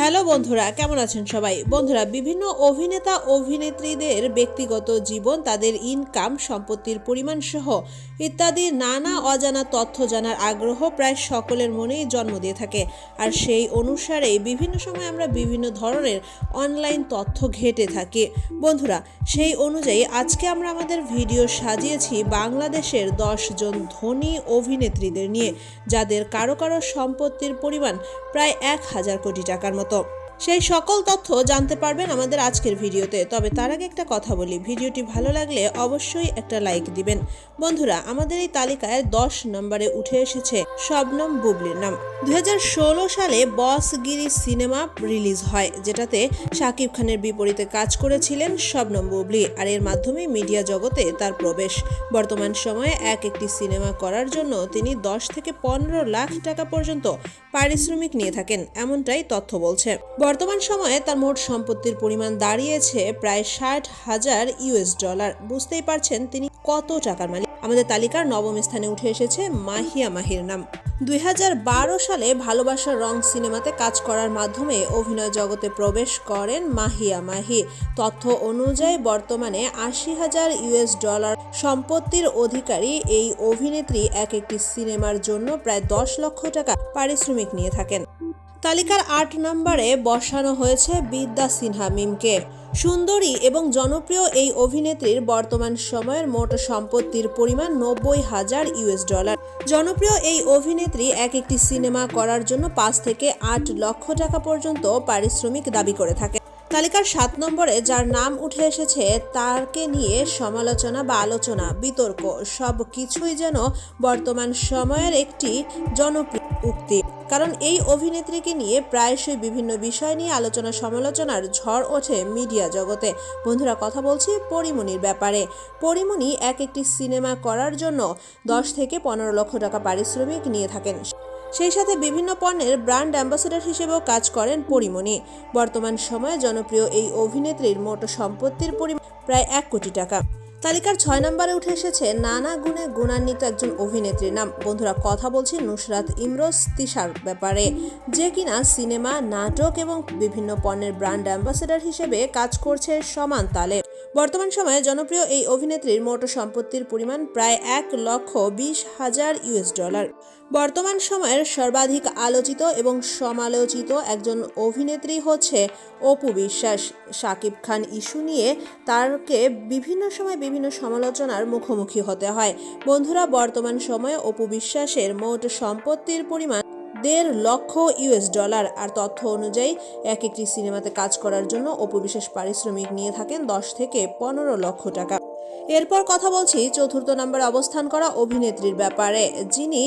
Hello বন্ধুরা, কেমন আছেন সবাই? বন্ধুরা, বিভিন্ন অভিনেতা, অভিনেত্রীদের ব্যক্তিগত জীবন, তাদের ইনকাম সম্পত্তির পরিমাণ সহ ইত্যাদি নানা অজানা তথ্য জানার আগ্রহ প্রায় সকলের মনেই জন্ম দিয়ে থাকে। আর সেই অনুসারে বিভিন্ন সময় আমরা বিভিন্ন ধরনের অনলাইন তথ্য ঘেটে থাকি। বন্ধুরা, সেই অনুযায়ী আজকে আমরা আমাদের ভিডিও সাজিয়েছি বাংলাদেশের দশ জন ধনী অভিনেত্রীদের নিয়ে, যাদের কারও কারও সম্পত্তির পরিমাণ প্রায় এক হাজার কোটি টাকার মতো। こと。সেই সকল তথ্য জানতে পারবেন আমাদের আজকের ভিডিওতে। তবে তার আগে একটা কথা বলি, ভিডিওটি ভালো লাগলে অবশ্যই একটা লাইক দিবেন। বন্ধুরা, আমাদের এই তালিকায় দশ নম্বরে উঠে এসেছে শবনম বুবলির নাম। দু হাজার ষোলো সালে বসগিরি সিনেমা রিলিজ হয়, যেটাতে শাকিব খানের বিপরীতে কাজ করেছিলেন শবনম বুবলি আর এর মাধ্যমে মিডিয়া জগতে তার প্রবেশ। বর্তমান সময়ে এক একটি সিনেমা করার জন্য তিনি দশ থেকে পনেরো লাখ টাকা পর্যন্ত পারিশ্রমিক নিয়ে থাকেন, এমনটাই তথ্য বলছে। বর্তমান সময়ে তার মোট সম্পত্তির পরিমাণ দাঁড়িয়েছে প্রায় ষাট হাজার ইউএস ডলার। বুঝতেই পারছেন তিনি কত টাকার মালিক। আমাদের তালিকার নবম স্থানে উঠে এসেছে মাহিয়া মাহির নাম। দুই সালে ভালোবাসার রং সিনেমাতে কাজ করার মাধ্যমে অভিনয় জগতে প্রবেশ করেন মাহিয়া মাহি। তথ্য অনুযায়ী বর্তমানে আশি হাজার ইউএস ডলার সম্পত্তির অধিকারী এই অভিনেত্রী এক একটি সিনেমার জন্য প্রায় দশ লক্ষ টাকা পারিশ্রমিক নিয়ে থাকেন। তালিকার আট নম্বরে বসানো হয়েছে বিদ্যা সিনহা মিমকে। সুন্দরী এবং জনপ্রিয় এই অভিনেত্রীর বর্তমান সময়ের মোট সম্পত্তির পরিমাণ নব্বই হাজার ইউএস ডলার। জনপ্রিয় এই অভিনেত্রী এক একটি সিনেমা করার জন্য পাঁচ থেকে আট লক্ষ টাকা পর্যন্ত পারিশ্রমিক দাবি করে থাকে। তালিকার সাত নম্বরে যার নাম উঠে এসেছে তাকে নিয়ে সমালোচনা বা আলোচনা, বিতর্ক সব কিছুই যেন বর্তমান সময়ের একটি জনপ্রিয় উক্তি। কারণ এই অভিনেত্রীকে নিয়ে প্রায়শই বিভিন্ন বিষয় নিয়ে আলোচনা সমালোচনার ঝড় ওঠে মিডিয়া জগতে। বন্ধুরা, কথা বলছি পরিমণির ব্যাপারে। পরিমণি এক একটি সিনেমা করার জন্য দশ থেকে পনেরো লক্ষ টাকা পারিশ্রমিক নিয়ে থাকেন। সেই সাথে বিভিন্ন পণ্যের ব্র্যান্ড অ্যাম্বাসেডর হিসেবেও কাজ করেন পরিমণি। বর্তমান সময়ে জনপ্রিয় এই অভিনেত্রীর মোট সম্পত্তির পরিমাণ প্রায় এক কোটি টাকা। তালিকার ছয় নম্বরে উঠে এসেছে নানা গুণে গুণান্বিত একজন অভিনেত্রীর নাম। বন্ধুরা, কথা বলছি নুসরাত ইমরোজ তিশার ব্যাপারে। যে কিনা সিনেমা, নাটক এবং বিভিন্ন পণ্যের ব্র্যান্ড অ্যাম্বাসেডর হিসেবে কাজ করছে সমান তালে। বর্তমান সময়ে জনপ্রিয় এই অভিনেত্রীর মোট সম্পত্তির পরিমাণ প্রায় এক লক্ষ বিশ হাজার ইউএস ডলার। বর্তমান সময়ের সর্বাধিক আলোচিত এবং সমালোচিত একজন অভিনেত্রী হচ্ছে অপু বিশ্বাস। শাকিব খান ইস্যু নিয়ে তারকে বিভিন্ন সময় বিভিন্ন সমালোচনার মুখোমুখি হতে হয়। বন্ধুরা, বর্তমান সময়ে অপু বিশ্বাসের মোট সম্পত্তির পরিমাণ দেড় লক্ষ ইউএস ডলার। আর তথ্য অনুযায়ী, এক একটি সিনেমাতে কাজ করার জন্য অপু বিশেষ পারিশ্রমিক নিয়ে থাকেন দশ থেকে পনেরো লক্ষ টাকা। এরপর কথা বলছি চতুর্থ নম্বরে অবস্থান করা অভিনেত্রীর ব্যাপারে, যিনি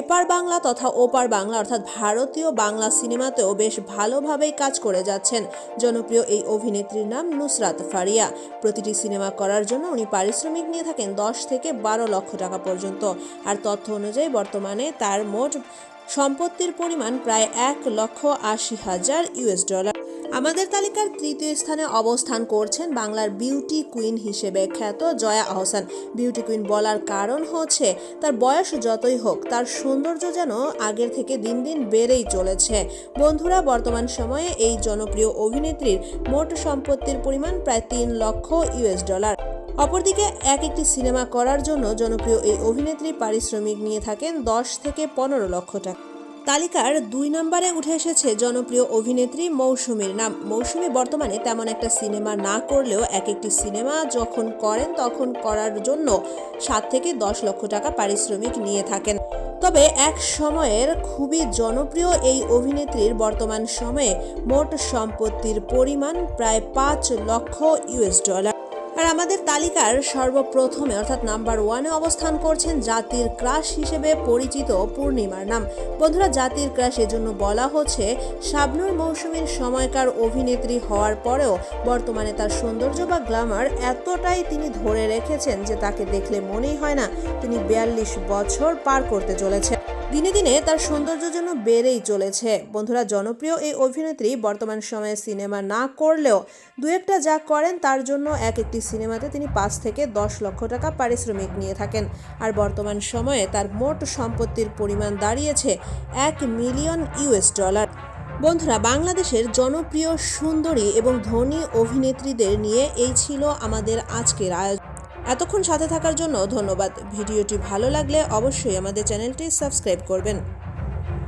এপার বাংলা তথা ওপার বাংলা অর্থাৎ ভারতীয় বাংলা সিনেমাতেও বেশ ভালোভাবেই কাজ করে যাচ্ছেন। জনপ্রিয় এই অভিনেত্রীর নাম নুসরাত ফারিয়া। প্রতিটি সিনেমা করার জন্য উনি পারিশ্রমিক নিয়ে থাকেন দশ থেকে বারো লক্ষ টাকা পর্যন্ত। আর তথ্য অনুযায়ী বর্তমানে তার মোট সম্পত্তির পরিমাণ প্রায় এক লক্ষ আশি হাজার ইউএস ডলার। আমাদের তালিকার তৃতীয় স্থানে অবস্থান করছেন বাংলার বিউটি কুইন হিসেবে খ্যাত জয়া আহসান। বিউটি কুইন বলার কারণ হচ্ছে, তার বয়স যতই হোক, তার সৌন্দর্য যেন আগের থেকে দিন দিন বেড়েই চলেছে। বন্ধুরা, বর্তমান সময়ে এই জনপ্রিয় অভিনেত্রীর মোট সম্পত্তির পরিমাণ প্রায় তিন লক্ষ ইউএস ডলার। অপরদিকে এক একটি সিনেমা করার জন্য জনপ্রিয় এই অভিনেত্রী পারিশ্রমিক নিয়ে থাকেন দশ থেকে পনেরো লক্ষ টাকা। তালিকার দুই নম্বরে উঠে এসেছে জনপ্রিয় অভিনেত্রী মৌসুমীর। নাম, মৌসুমী বর্তমানে তেমন একটা সিনেমা না করলেও এক একটি সিনেমা যখন করেন, তখন করার জন্য সাত থেকে দশ লক্ষ টাকা পারিশ্রমিক নিয়ে থাকেন। তবে এক সময়ের খুবই জনপ্রিয় এই অভিনেত্রীর বর্তমান সময়ে মোট সম্পত্তির পরিমাণ প্রায় পাঁচ লক্ষ ইউএস ডলার। আর আমাদের তালিকার সর্বপ্রথমে, অর্থাৎ নাম্বার ওয়ানে অবস্থান করছেন জাতির ক্রাশ হিসেবে পরিচিত পূর্ণিমার নাম। বন্ধুরা, জাতির ক্রাশ এজন্য বলা হচ্ছে, শাবনুর মৌসুমীর সময়কার অভিনেত্রী হওয়ার পরেও বর্তমানে তার সৌন্দর্য বা গ্ল্যামার এতটাই তিনি ধরে রেখেছেন যে তাকে দেখলে মনেই হয় না। তিনি বিয়াল্লিশ বছর পার করতে চলেছে দিনে দিনে তার সৌন্দর্য যেন বেড়েই চলেছে। বন্ধুরা, জনপ্রিয় এই অভিনেত্রী বর্তমান সময়ে সিনেমা না করলেও দু একটা যা করেন তার জন্য এক একটি সিনেমাতে তিনি পাঁচ থেকে দশ লক্ষ টাকা পারিশ্রমিক নিয়ে থাকেন। আর বর্তমান সময়ে তার মোট সম্পত্তির পরিমাণ দাঁড়িয়েছে এক মিলিয়ন ইউএস ডলার। বন্ধুরা, বাংলাদেশের জনপ্রিয় সুন্দরী এবং ধনী অভিনেত্রীদের নিয়ে এই ছিল আমাদের আজকের আয়োজন। এতক্ষণ সাথে থাকার জন্য ধন্যবাদ। ভিডিওটি ভালো লাগলে অবশ্যই আমাদের চ্যানেলটি সাবস্ক্রাইব করবেন।